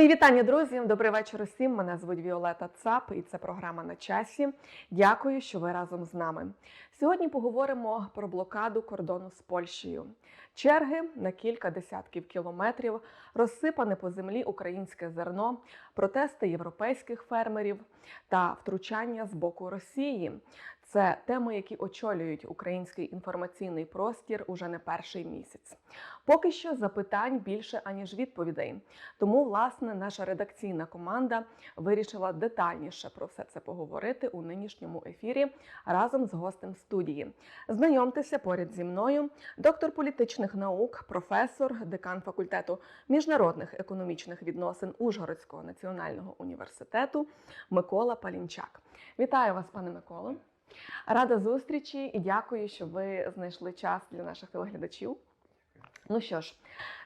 Мої вітання, друзі. Добрий вечір усім. Мене звуть Віолета Цап, і це програма на часі. Дякую, що ви разом з нами. Сьогодні поговоримо про блокаду кордону з Польщею. Черги на кілька десятків кілометрів, розсипане по землі українське зерно, протести європейських фермерів та втручання з боку Росії. Це теми, які очолюють український інформаційний простір уже не перший місяць. Поки що запитань більше аніж відповідей. Тому, власне, наша редакційна команда вирішила детальніше про все це поговорити у нинішньому ефірі разом з гостем студії. Знайомтеся поряд зі мною, доктор політичних наук, професор, декан факультету міжнародних економічних відносин Ужгородського національного університету Микола Палінчак. Вітаю вас, пане Миколо. Рада зустрічі і дякую, що ви знайшли час для наших телеглядачів. Ну що ж,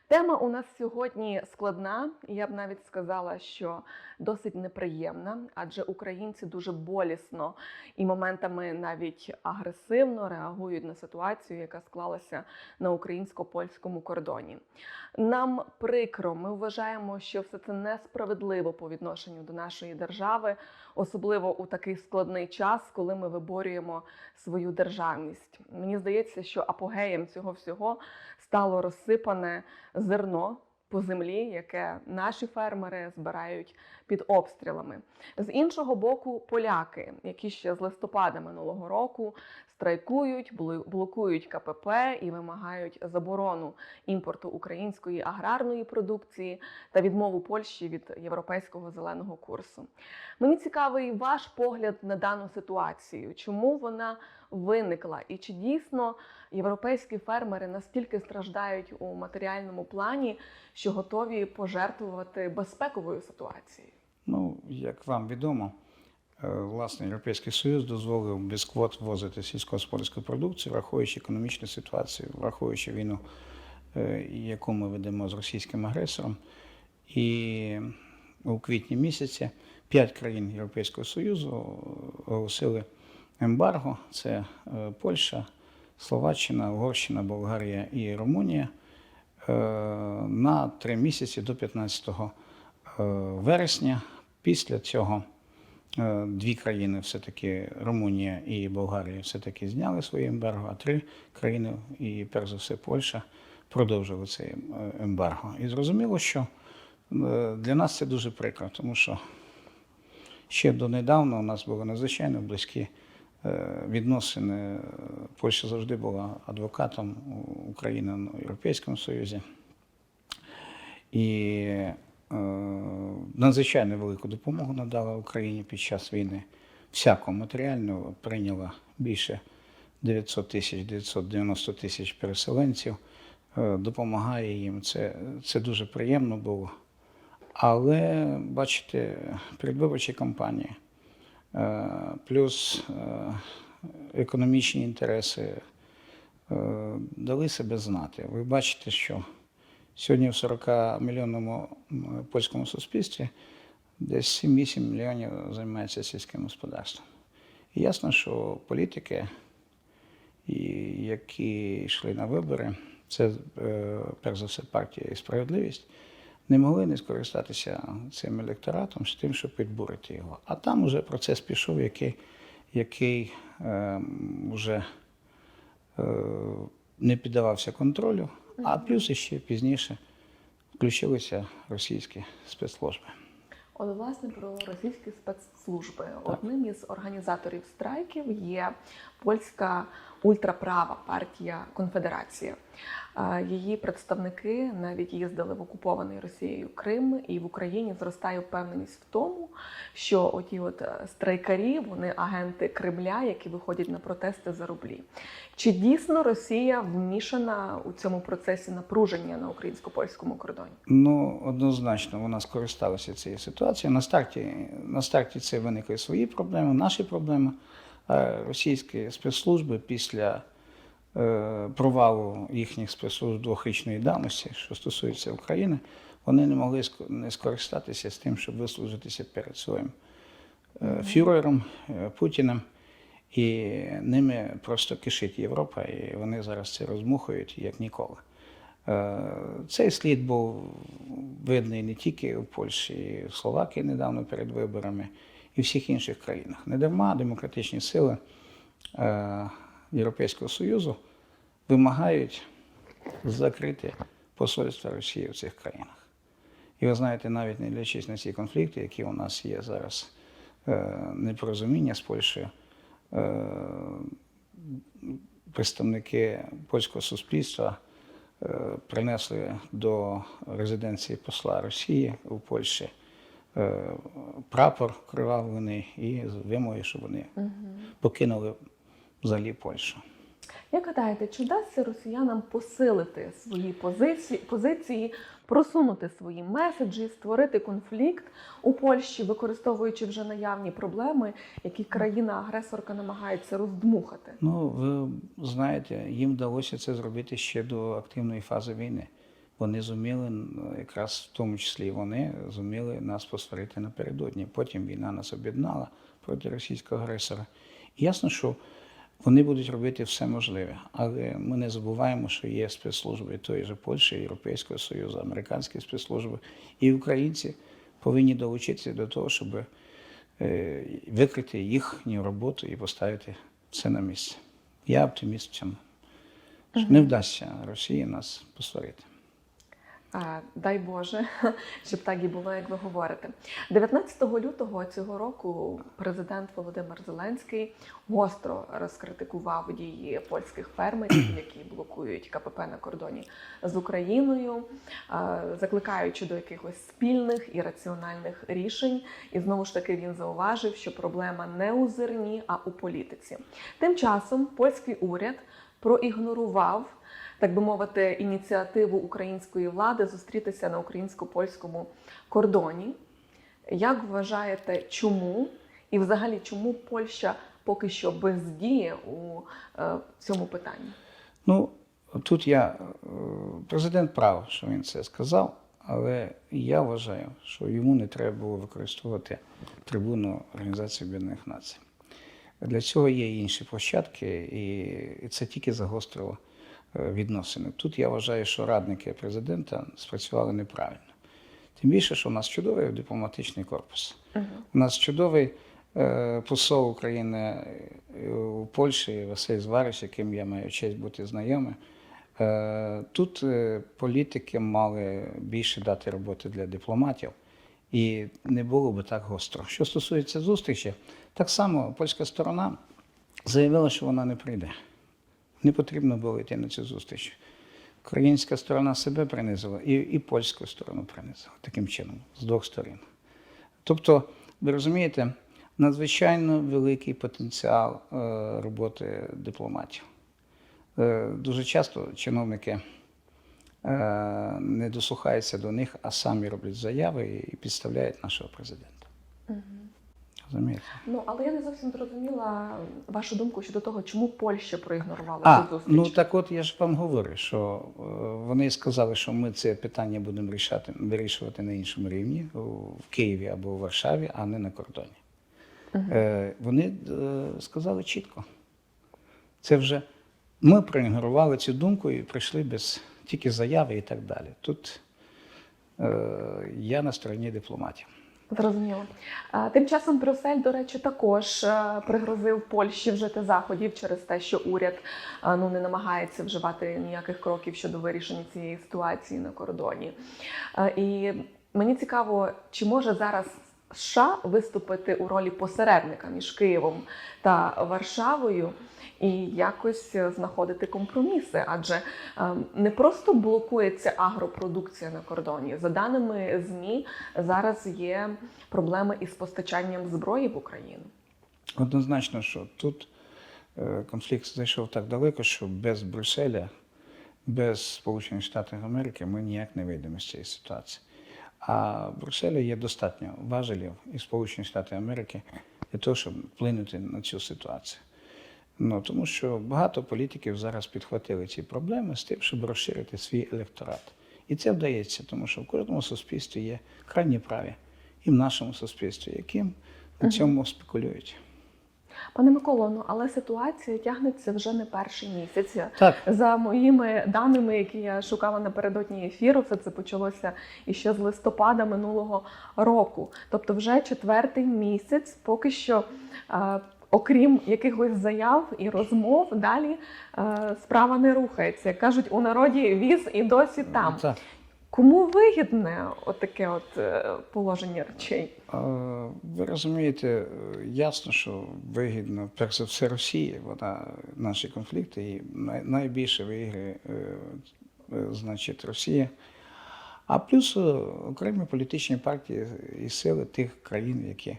тема у нас сьогодні складна, я б навіть сказала, що досить неприємна, адже українці дуже болісно і моментами навіть агресивно реагують на ситуацію, яка склалася на українсько-польському кордоні. Нам прикро, ми вважаємо, що все це несправедливо по відношенню до нашої держави, особливо у такий складний час, коли ми виборюємо свою державність. Мені здається, що апогеєм цього всього стало розсипане зерно по землі, яке наші фермери збирають під обстрілами. З іншого боку, поляки, які ще з листопада минулого року страйкують, блокують КПП і вимагають заборону імпорту української аграрної продукції та відмову Польщі від європейського зеленого курсу. Мені цікавий ваш погляд на дану ситуацію, чому вона виникла, і чи дійсно європейські фермери настільки страждають у матеріальному плані, що готові пожертвувати безпековою ситуацією? Ну, як вам відомо, власне, Європейський Союз дозволив без квот ввозити сільськогосподарську продукцію, враховуючи економічну ситуацію, враховуючи війну, е, яку ми ведемо з російським агресором. І у квітні місяці п'ять країн Європейського Союзу оголосили ембарго: це е, Польща, Словаччина, Угорщина, Болгарія і Румунія е, на три місяці до 15 е, вересня. Після цього е, дві країни, все-таки Румунія і Болгарія, все-таки зняли своє ембарго, а три країни, і перш за все Польща, продовжили це е, ембарго. І зрозуміло, що е, для нас це дуже прикро, тому що ще донедавна у нас були надзвичайно близькі е, відносини. Польща завжди була адвокатом України в Європейському Союзі. І е, надзвичайно велику допомогу надала Україні під час війни. Всяку матеріальну прийняла більше 900 тисяч, 990 тисяч переселенців, е, допомагає їм. Це, це дуже приємно було. Але бачите, передвиборчі кампанії, е, плюс е, економічні інтереси е, дали себе знати. Ви бачите, що сьогодні в 40-мільйонному польському суспільстві десь 7-8 мільйонів займаються сільським господарством. І ясно, що політики, які йшли на вибори, це е, перш за все партія і справедливість, не могли не скористатися цим електоратом з тим, щоб підбурити його. А там вже процес пішов, який, який вже е, не піддавався контролю, а плюс ще пізніше включилися російські спецслужби. От, власне, про російські спецслужби. Одним із організаторів страйків є польська ультраправа партія Конфедерація. Її представники навіть їздили в окупований Росією Крим, і в Україні зростає впевненість в тому, що оті от е, страйкарі, вони агенти Кремля, які виходять на протести за рублі. Чи дійсно Росія вмішана у цьому процесі напруження на українсько-польському кордоні? Ну, однозначно, вона скористалася цією ситуацією. На старті, на старті це виникли свої проблеми, наші проблеми. А російські спецслужби після е, провалу їхніх спецслужб двохрічної давності, що стосується України, вони не могли не скористатися з тим, щоб вислужитися перед своїм е, фюрером е, Путіним. І ними просто кишить Європа, і вони зараз це розмухують як ніколи. Е, Цей слід був видний не тільки у Польщі, і в Словакії недавно перед виборами, і всіх інших країнах. Недарма демократичні сили е, Європейського Союзу вимагають закрити посольства Росії в цих країнах. І ви знаєте, навіть не дивлячись на ці конфлікти, які у нас є зараз, е, непорозуміння з Польщею, е, представники польського суспільства принесли до резиденції посла Росії у Польщі прапор кривавлений і з вимогою, щоб вони покинули взагалі Польщу. Як гадаєте, чи вдасться росіянам посилити свої позиції, позиції, просунути свої меседжі, створити конфлікт у Польщі, використовуючи вже наявні проблеми, які країна-агресорка намагається роздмухати? Ну, ви знаєте, їм вдалося це зробити ще до активної фази війни. Вони зуміли, якраз в тому числі вони, зуміли нас посварити напередодні. Потім війна нас об'єднала проти російського агресора. І ясно, що вони будуть робити все можливе. Але ми не забуваємо, що є спецслужби тої ж Польщі, Європейського Союзу, американські спецслужби. І українці повинні долучитися до того, щоб е, викрити їхню роботу і поставити все на місце. Я оптиміст в цьому. Не вдасться Росії нас посварити. Дай Боже, щоб так і було, як ви говорите. 19 лютого цього року президент Володимир Зеленський гостро розкритикував дії польських фермерів, які блокують КПП на кордоні з Україною, закликаючи до якихось спільних і раціональних рішень. І знову ж таки він зауважив, що проблема не у зерні, а у політиці. Тим часом польський уряд проігнорував так би мовити, ініціативу української влади зустрітися на українсько-польському кордоні. Як вважаєте, чому і взагалі чому Польща поки що бездіє у е, цьому питанні? Ну, тут я, е, президент прав, що він це сказав, але я вважаю, що йому не треба було використовувати трибуну Організації Об'єднаних Націй. Для цього є інші площадки, і це тільки загострило відносини. Тут я вважаю, що радники президента спрацювали неправильно. Тим більше, що у нас чудовий дипломатичний корпус. У нас чудовий е, посол України е, у Польщі Василь Зварич, яким я маю честь бути знайомим. Е, Тут е, політики мали більше дати роботи для дипломатів, і не було би так гостро. Що стосується зустрічі, так само польська сторона заявила, що вона не прийде. Не потрібно було йти на цю зустріч. Українська сторона себе принизила і, і польську сторону принизила таким чином, з двох сторін. Тобто, ви розумієте, надзвичайно великий потенціал е, роботи дипломатів. Е, дуже часто чиновники е, не дослухаються до них, а самі роблять заяви і підставляють нашого президента. Розумієте? Ну але я не зовсім зрозуміла вашу думку щодо того, чому Польща проігнорувала цю зустріч. ну так от я ж вам говорю, що е, вони сказали, що ми це питання будемо рішати, вирішувати на іншому рівні в Києві або у Варшаві, а не на кордоні. Е, вони е, сказали чітко. Це вже ми проігнорували цю думку і прийшли без тільки заяви і так далі. Тут е, я на стороні дипломатів. Зрозуміло. Тим часом Брюссель, до речі, також е, пригрозив Польщі вжити заходів через те, що уряд е, ну не намагається вживати ніяких кроків щодо вирішення цієї ситуації на кордоні. Е, І мені цікаво, чи може зараз США виступити у ролі посередника між Києвом та Варшавою і якось е, знаходити компроміси, адже е, не просто блокується агропродукція на кордоні. За даними ЗМІ, зараз є проблеми із постачанням зброї в Україну. Однозначно, що тут е, конфлікт зайшов так далеко, що без Брюсселя, без Сполучених Штатів Америки ми ніяк не вийдемо з цієї ситуації. А в Брюсселі є достатньо важелів і Сполучені Штати Америки для того, щоб вплинути на цю ситуацію. Ну, тому що багато політиків зараз підхватили ці проблеми з тим, щоб розширити свій електорат. І це вдається, тому що в кожному суспільстві є крайні праві, і в нашому суспільстві, яким на цьому спекулюють. Пане Миколо, ну але ситуація тягнеться вже не перший місяць. Так, За моїми даними, які я шукала напередодні ефіру, все це почалося іще з листопада минулого року. Тобто, вже четвертий місяць, поки що, е, окрім якихось заяв і розмов, далі е, справа не рухається. Як кажуть, у народі віз і досі там. так. Кому вигідне отаке от е, положення речей? Ви розумієте, е, ясно, що вигідно, перш за все, Росії, вона наші конфлікти і найбільше виграє, е, значить, Росія. А плюс окремі політичні партії і сили тих країн, які,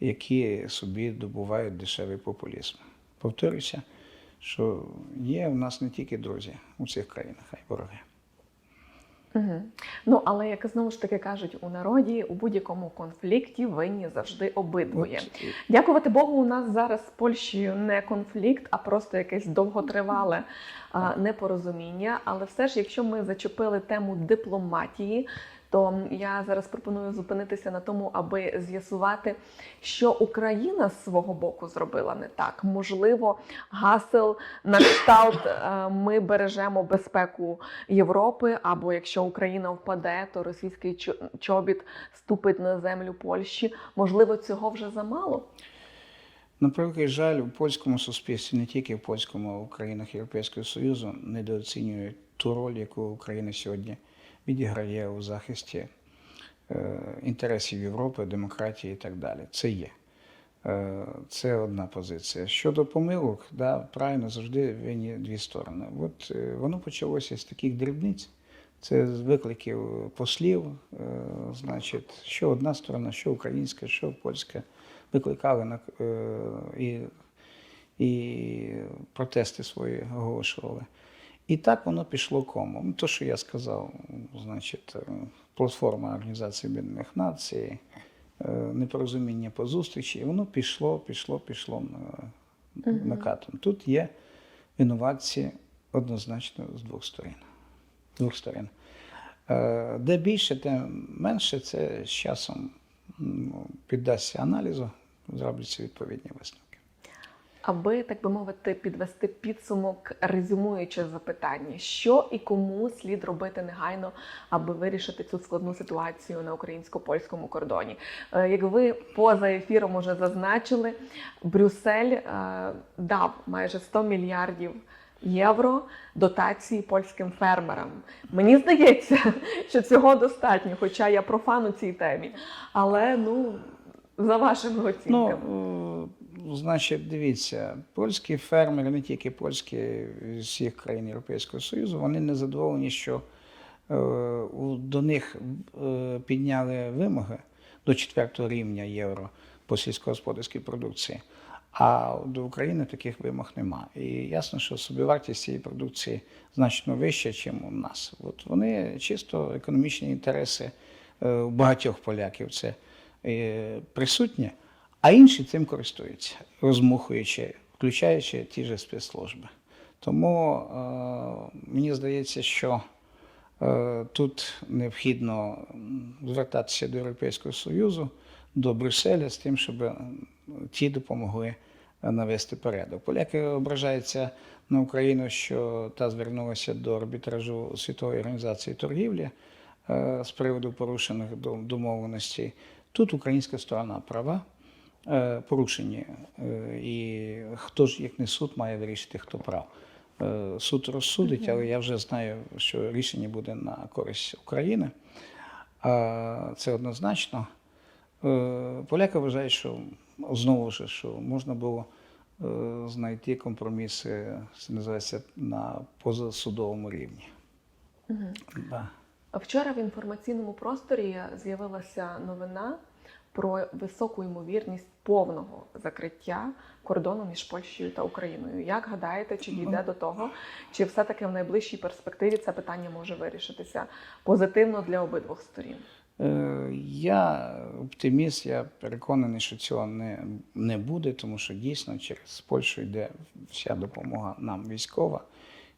які собі добувають дешевий популізм. Повторюся, що є в нас не тільки друзі у цих країнах, а й вороги. Угу. Ну але як знову ж таки кажуть у народі, у будь-якому конфлікті винні завжди обидвоє. Дякувати Богу, у нас зараз з Польщею не конфлікт, а просто якесь довготривале а, непорозуміння. Але все ж, якщо ми зачепили тему дипломатії, то я зараз пропоную зупинитися на тому, аби з'ясувати, що Україна з свого боку зробила не так. Можливо, гасел на кшталт е, ми бережемо безпеку Європи, або якщо Україна впаде, то російський чобіт ступить на землю Польщі. Можливо, цього вже замало. На превеликий жаль, у польському суспільстві, не тільки в польському, а в країнах Європейського Союзу недооцінюють ту роль, яку Україна сьогодні відіграє у захисті е, інтересів Європи, демократії і так далі. Це є. Е, Це одна позиція. Щодо помилок, да, правильно завжди винні дві сторони. От е, воно почалося з таких дрібниць. Це з викликів послів, значить, що одна сторона, що українська, що польська, викликали на і, і протести свої оголошували. І так воно пішло кому. Ну, то, що я сказав, значить, е, платформа Організації Об'єднаних Націй, е, непорозуміння по зустрічі, і воно пішло, пішло, пішло на, накатом. Тут є винуватці однозначно з двох сторін. Двох сторін. Е, Де більше, де менше, це з часом піддасться аналізу, зробляться відповідні висновки. Аби так би мовити, підвести підсумок, резюмуючи запитання, що і кому слід робити негайно, аби вирішити цю складну ситуацію на українсько-польському кордоні. Е, Як ви поза ефіром уже зазначили, Брюссель е, дав майже 100 мільярдів. Євро дотації польським фермерам. Мені здається, що цього достатньо, хоча я профан у цій темі. Але ну за вашими оцінками. Ну, значить, дивіться, польські фермери, не тільки польські з всіх країн Європейського Союзу, вони не задоволені, що е, до них е, підняли вимоги до четвертого рівня євро по сільськогосподарській продукції. А до України таких вимог нема. І ясно, що собівартість цієї продукції значно вища, ніж у нас. От вони чисто економічні інтереси е, у багатьох поляків це присутні, а інші цим користуються, розмухуючи, включаючи ті ж спецслужби. Тому е, мені здається, що е, тут необхідно звертатися до Європейського Союзу, до Брюсселя з тим, щоб ті допомогли навести порядок. Поляки ображаються на Україну, що та звернулася до арбітражу Світової організації торгівлі е, з приводу порушених домовленостей. Тут українська сторона права, порушені. Е, І хто ж, як не суд, має вирішити, хто прав. Е, Суд розсудить, але я вже знаю, що рішення буде на користь України. Е, Це однозначно. Е, Поляки вважають, що знову ж, що можна було е, знайти компроміси, це називається на позасудовому рівні. Да. Вчора в інформаційному просторі з'явилася новина про високу ймовірність повного закриття кордону між Польщею та Україною. Як гадаєте, чи дійде до того, чи все-таки в найближчій перспективі це питання може вирішитися позитивно для обидвох сторін? Е, Я оптиміст, я переконаний, що цього не, не буде, тому що дійсно через Польщу йде вся допомога нам військова,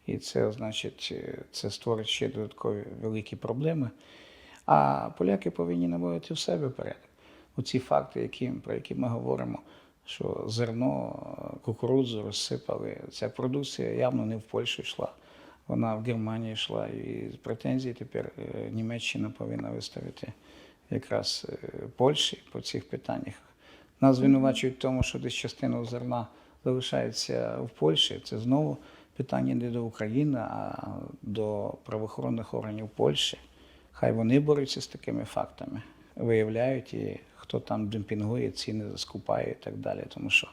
і це значить, е, це створить ще додаткові великі проблеми. А поляки повинні наводити в себе порядок. Оці факти, які, про які ми говоримо, що зерно, кукурудзу розсипали. Ця продукція явно не в Польщу йшла. Вона в Германію йшла, і претензії тепер е, Німеччина повинна виставити якраз е, Польщі по цих питаннях. Нас звинувачують в тому, що десь частина зерна залишається в Польщі. Це знову питання не до України, а до правоохоронних органів Польщі. Хай вони борються з такими фактами, виявляють, і хто там демпінгує, ціни скупає і так далі, тому що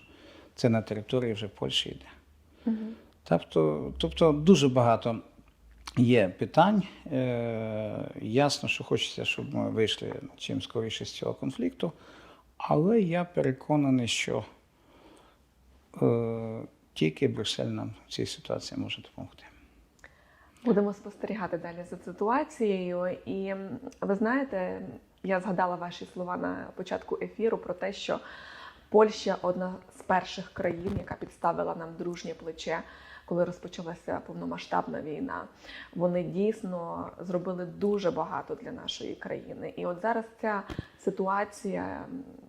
це на території вже Польщі йде. Тобто, тобто дуже багато є питань. Е, ясно, що хочеться, щоб ми вийшли чим скоріше з цього конфлікту, але я переконаний, що е, тільки Брюссель нам в цій ситуації може допомогти. Будемо спостерігати далі за ситуацією. І ви знаєте, я згадала ваші слова на початку ефіру про те, що Польща одна з перших країн, яка підставила нам дружнє плече, коли розпочалася повномасштабна війна. Вони дійсно зробили дуже багато для нашої країни. І от зараз ця ситуація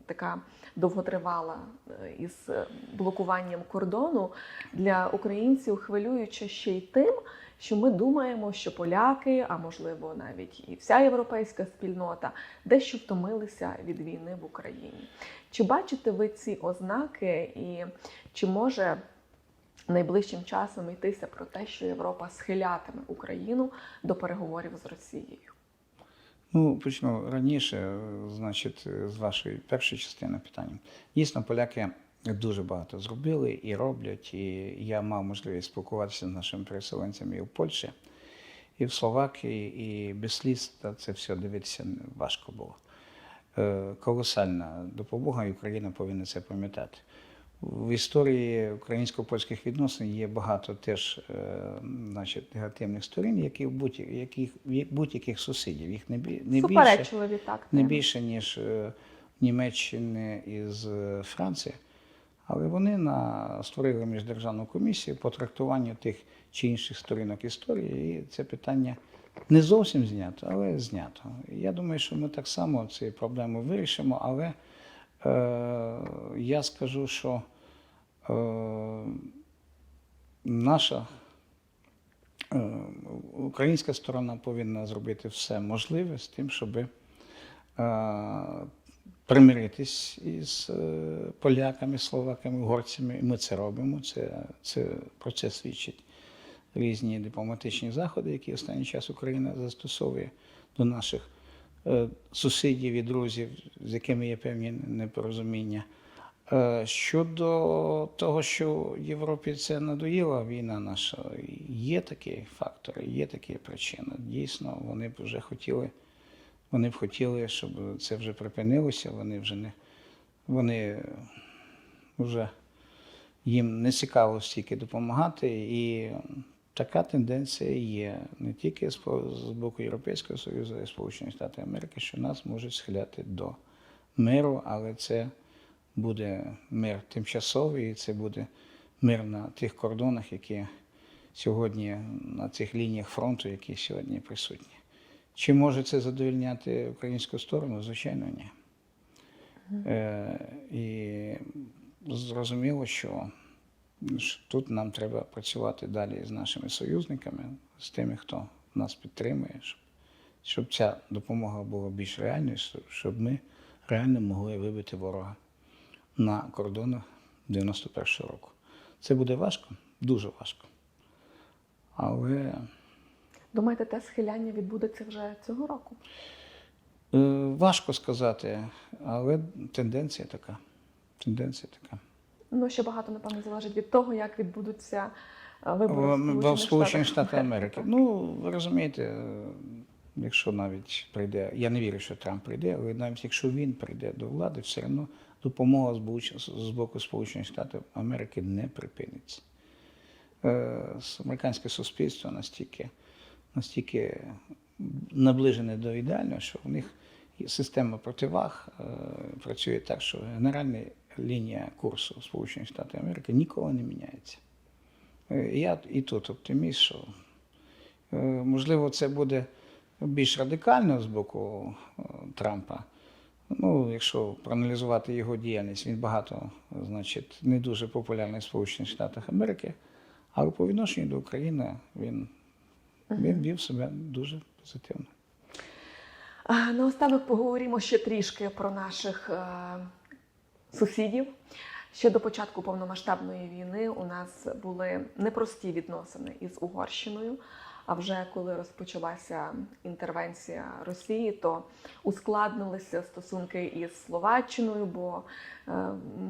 така довготривала е, із е, блокуванням кордону для українців хвилююча ще й тим, що ми думаємо, що поляки, а можливо навіть і вся європейська спільнота, дещо втомилися від війни в Україні. Чи бачите ви ці ознаки, і чи може найближчим часом йтися про те, що Європа схилятиме Україну до переговорів з Росією? Ну, почну раніше, значить, з вашої першої частини питання. Дійсно, поляки дуже багато зробили і роблять. І я мав можливість спілкуватися з нашими переселенцями і в Польщі, і в Словакії, і без сліз та це все дивитися важко було. Е, Колосальна допомога, і Україна повинна це пам'ятати. В історії українсько-польських відносин є багато теж е, значить, негативних сторін, які в будь-яких, будь-яких сусідів. Їх не, не більше, так. не більше, ніж е, Німеччини із Франції. Але вони на, створили міждержавну комісію по трактуванню тих чи інших сторінок історії, і це питання не зовсім знято, але знято. Я думаю, що ми так само ці проблеми вирішимо, але е, я скажу, що е, наша е, українська сторона повинна зробити все можливе з тим, щоб е, примиритись із е, поляками, словаками, угорцями. І Ми це робимо. Це, це, про це свідчить різні дипломатичні заходи, які останній час Україна застосовує до наших е, сусідів і друзів, з якими є певні непорозуміння. Е, Щодо того, що Європі це надоїла війна наша, є такі фактори, є такі причини. Дійсно, вони б вже хотіли, вони б хотіли, щоб це вже припинилося. Вони вже не вони вже їм не цікаво стільки допомагати, і така тенденція є не тільки з боку Європейського Союзу, а й Сполучених Штатів Америки, що нас можуть схиляти до миру, але це буде мир тимчасовий, і це буде мир на тих кордонах, які сьогодні на цих лініях фронту, які сьогодні присутні. Чи може це задовільняти українську сторону? Звичайно, ні. Е, і зрозуміло, що тут нам треба працювати далі з нашими союзниками, з тими, хто нас підтримує, щоб, щоб ця допомога була більш реальною, щоб- щоб ми реально могли вибити ворога на кордонах 91-го року. Це буде важко, дуже важко. Але Думаєте, те схиляння відбудеться вже цього року? е, важко сказати, але тенденція така. Тенденція така. Ну ще багато напевно залежить від того, як відбудуться е, вибори В, в Сполучених Штатах Америки. Ну, ви розумієте, е, якщо навіть прийде, я не вірю, що Трамп прийде, але навіть якщо він прийде до влади, все одно допомога з боку- Сполучених Штатів Америки не припиниться. Е, Американське суспільство настільки, настільки наближене до ідеального, що в них система противаг е, працює так, що генеральна лінія курсу Сполучених Штатів Америки ніколи не міняється. Е, Я і тут оптиміст, що е, можливо це буде більш радикально з боку Трампа, Ну, якщо проаналізувати його діяльність, він багато, значить, не дуже популярний в Сполучених Штатах Америки, але по відношенню до України він, він вів себе дуже позитивно. Наостанок поговоримо ще трішки про наших е, сусідів. Ще до початку повномасштабної війни у нас були непрості відносини із Угорщиною. А вже коли розпочалася інтервенція Росії, то ускладнилися стосунки із Словаччиною, бо е,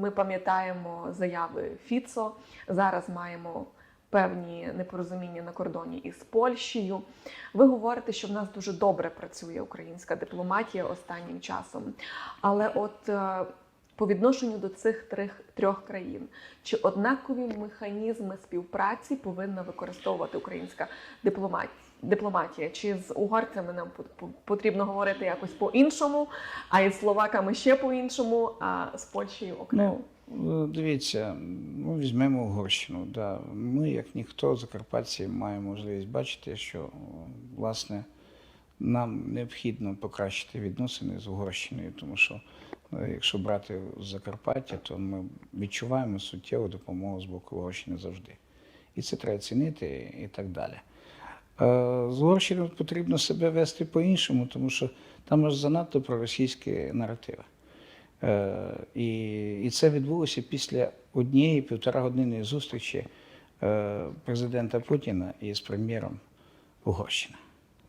ми пам'ятаємо заяви Фіцо. Зараз маємо певні непорозуміння на кордоні із Польщею. Ви говорите, що в нас дуже добре працює українська дипломатія останнім часом. Але от е, по відношенню до цих трьох, трьох країн, чи однакові механізми співпраці повинна використовувати українська дипломатія? Дипломатія, чи з угорцями нам по- по- потрібно говорити якось по-іншому, а із словаками ще по-іншому, а з Польщею окремо? Ну, дивіться, ну, візьмемо Угорщину. Да. Ми, як ніхто, закарпатці, маємо можливість бачити, що власне нам необхідно покращити відносини з Угорщиною, тому що е, якщо брати Закарпаття, то ми відчуваємо суттєву допомогу з боку Угорщини завжди. І це треба цінити і так далі. Е, З Угорщиною потрібно себе вести по-іншому, тому що там аж занадто проросійські наративи. Е, І, і це відбулося після однієї півтора години зустрічі е, президента Путіна із прем'єром Угорщини.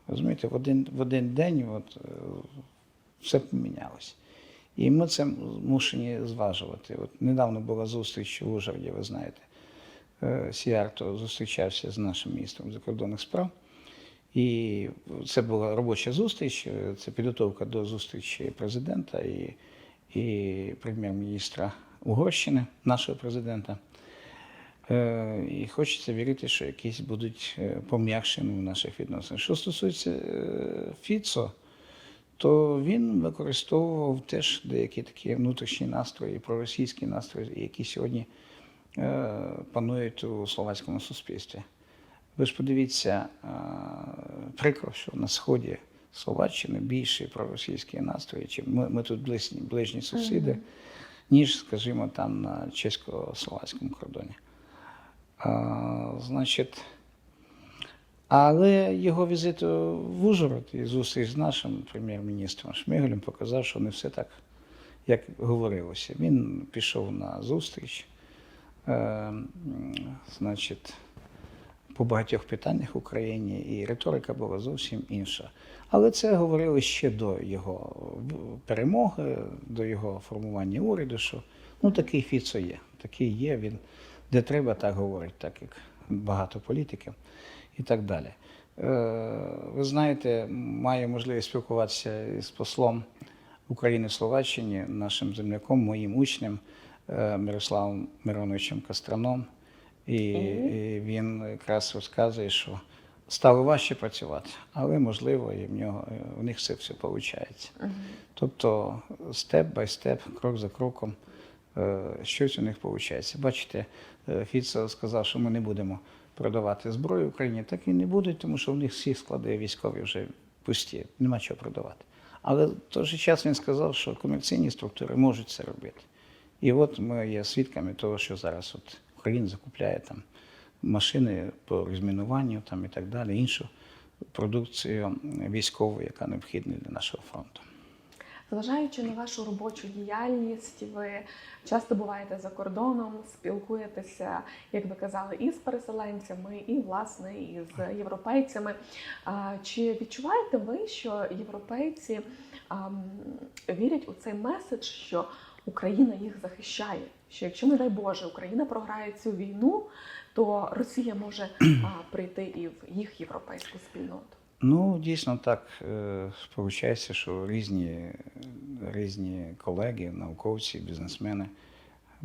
Розумієте, в один, в один день от, е, все помінялося. І ми це змушені зважувати. От недавно була зустріч у Ужгороді, ви знаєте. Сіарто зустрічався з нашим міністром закордонних справ. І це була робоча зустріч, це підготовка до зустрічі президента і, і прем'єр-міністра Угорщини, нашого президента. Е, І хочеться вірити, що якісь будуть е, пом'якшені в наших відносинах. Що стосується е, Фіцо, то він використовував теж деякі такі внутрішні настрої, проросійські настрої, які сьогодні панують у словацькому суспільстві. Ви ж подивіться, прикро, що на сході Словаччини більше проросійські настрої, чим ми, ми тут ближні, ближні сусіди, ніж, скажімо, там на чесько-словацькому кордоні. А, значить, але його візит в Ужгород і зустріч з нашим прем'єр-міністром Шмигалем показав, що не все так, як говорилося. Він пішов на зустріч, е, значить, по багатьох питаннях в Україні, і риторика була зовсім інша. Але це говорили ще до його перемоги, до його формування уряду, що ну такий Фіцо є, такий є він, де треба, так говорить, так як багато політиків і так далі. Е, ви знаєте, маю можливість спілкуватися з послом України в Словаччині, нашим земляком, моїм учнем е, Мирославом Мироновичем Костраном. І, він якраз розказує, що стало важче працювати, але можливо, і в нього е, у них це все виходить. Тобто степ бай степ, крок за кроком, е, щось у них виходить. Бачите, е, Фіцо сказав, що ми не будемо продавати зброю Україні, так і не будуть, тому що в них всі склади військові вже пусті, нема чого продавати. Але в той же час він сказав, що комерційні структури можуть це робити. І от ми є свідками того, що зараз от Україна закупляє там машини по розмінуванню там, і так далі, іншу продукцію військову, яка необхідна для нашого фронту. Зважаючи на вашу робочу діяльність, ви часто буваєте за кордоном, спілкуєтеся, як ви казали, і з переселенцями, і власне і з європейцями. Чи відчуваєте ви, що європейці вірять у цей меседж, що Україна їх захищає? Що якщо, не дай Боже, Україна програє цю війну, то Росія може а, прийти і в їх європейську спільноту? Ну, дійсно так е, сполучається, що різні, різні колеги, науковці, бізнесмени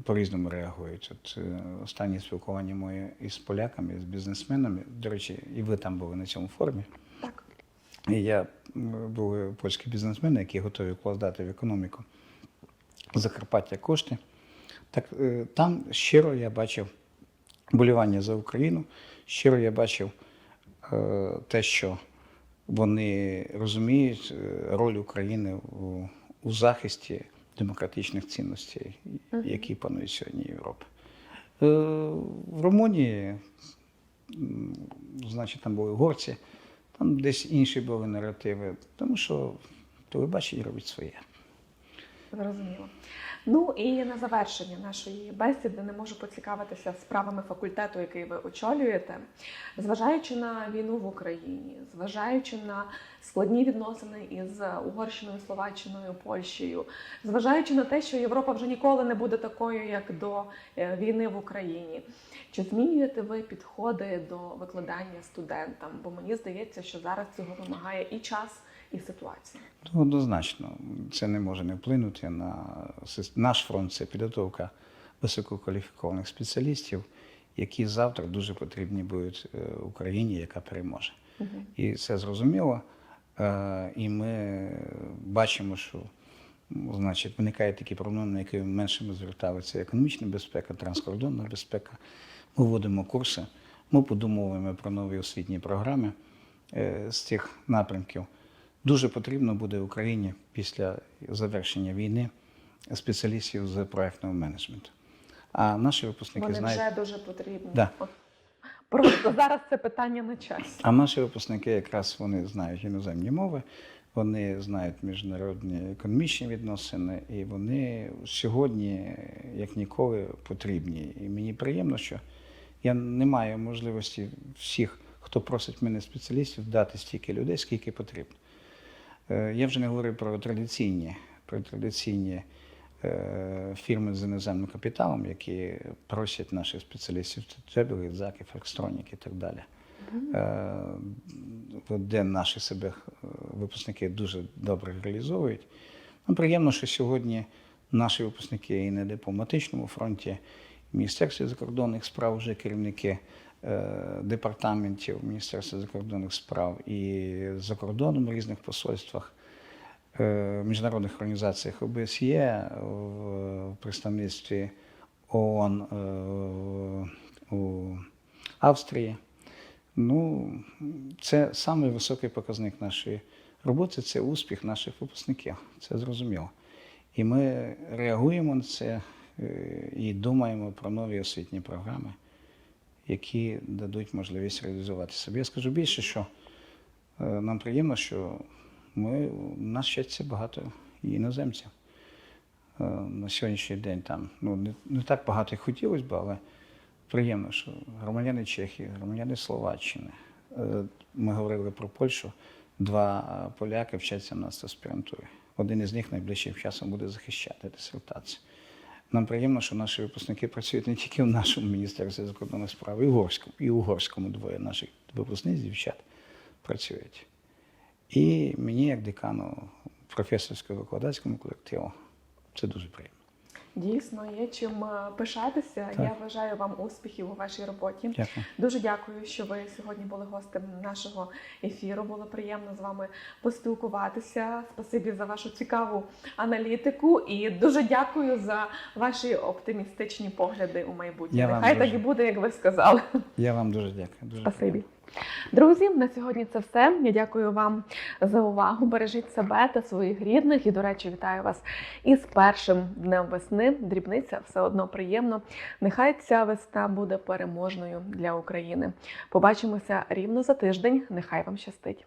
по-різному реагують. От е, останнє спілкування моє із поляками, з бізнесменами, до речі, і ви там були на цьому форумі. Так. І я були польські бізнесмени, які готові вкладати в економіку Закарпаття кошти. Так е, там щиро я бачив болівання за Україну, щиро я бачив е, те, що вони розуміють е, роль України у, у захисті демократичних цінностей, які панують сьогодні в Європі. Е, В Румунії, значить, там були угорці, там десь інші були наративи, тому що телебачення робить своє. Зрозуміло. Ну і на завершення нашої бесіди не можу поцікавитися справами факультету, який ви очолюєте, зважаючи на війну в Україні, зважаючи на складні відносини із Угорщиною, Словаччиною, Польщею, зважаючи на те, що Європа вже ніколи не буде такою, як до е, війни в Україні. Чи змінюєте ви підходи до викладання студентам? Бо мені здається, що зараз цього вимагає і час, і ситуація. Ну, однозначно, це не може не вплинути на наш фронт. Це підготовка висококваліфікованих спеціалістів, які завтра дуже потрібні будуть е, Україні, яка переможе. І це зрозуміло. Е, І ми бачимо, що значить, виникають такі проблеми, на які менше ми звертали. Це економічна безпека, транскордонна безпека. Ми вводимо курси, ми подумовуємо про нові освітні програми е, з цих напрямків. Дуже потрібно буде Україні після завершення війни спеціалістів з проектного менеджменту. А наші випускники Вони знають. вже дуже потрібні. Да. Просто зараз це питання на часі. А наші випускники якраз вони знають іноземні мови, вони знають міжнародні економічні відносини, і вони сьогодні, як ніколи, потрібні. І мені приємно, що я не маю можливості всіх, хто просить мене спеціалістів, дати стільки людей, скільки потрібно. Е, Я вже не говорю про традиційні, про традиційні е, фірми з іноземним капіталом, які просять наших спеціалістів Тебел, Заків, Екстронік і так далі. Е, де наші себе випускники дуже добре реалізовують. Ну, приємно, що сьогодні наші випускники і на дипломатичному фронті, в Міністерстві закордонних справ вже керівники департаментів Міністерства закордонних справ і за кордоном різних посольствах, е, міжнародних організаціях ОБСЄ, в представництві ООН е, у Австрії. Ну, це самий високий показник нашої роботи це успіх наших випускників. Це зрозуміло. І ми реагуємо на це е, і думаємо про нові освітні програми, які дадуть можливість реалізувати себе. Я скажу більше, що е, нам приємно, що ми, у нас вчаться багато іноземців. Е, На сьогоднішній день там ну, не, не так багато як хотілося б, але приємно, що громадяни Чехії, громадяни Словаччини. Е, Ми говорили про Польщу. Два поляки вчаться в нас в аспірантурі. Один із них найближчим часом буде захищати дисертацію. Нам приємно, що наші випускники працюють не тільки в нашому міністерстві закордонних справ, і в угорському, і в угорському двоє наших випускниць дівчат працюють. І мені, як декану професорського викладацькому колективу, це дуже приємно. Дійсно, є чим е, пишатися. Так. Я бажаю вам успіхів у вашій роботі. Дякую. Дуже дякую, що ви сьогодні були гостем нашого ефіру. Було приємно з вами поспілкуватися. Спасибі за вашу цікаву аналітику і дуже дякую за ваші оптимістичні погляди у майбутнє. Я Нехай так і буде, як ви сказали. Я вам дуже дякую. Дуже Спасибі. Друзі, на сьогодні це все. Я дякую вам за увагу. Бережіть себе та своїх рідних. І, до речі, вітаю вас із першим днем весни. Дрібниця все одно приємно. Нехай ця весна буде переможною для України. Побачимося рівно за тиждень. Нехай вам щастить.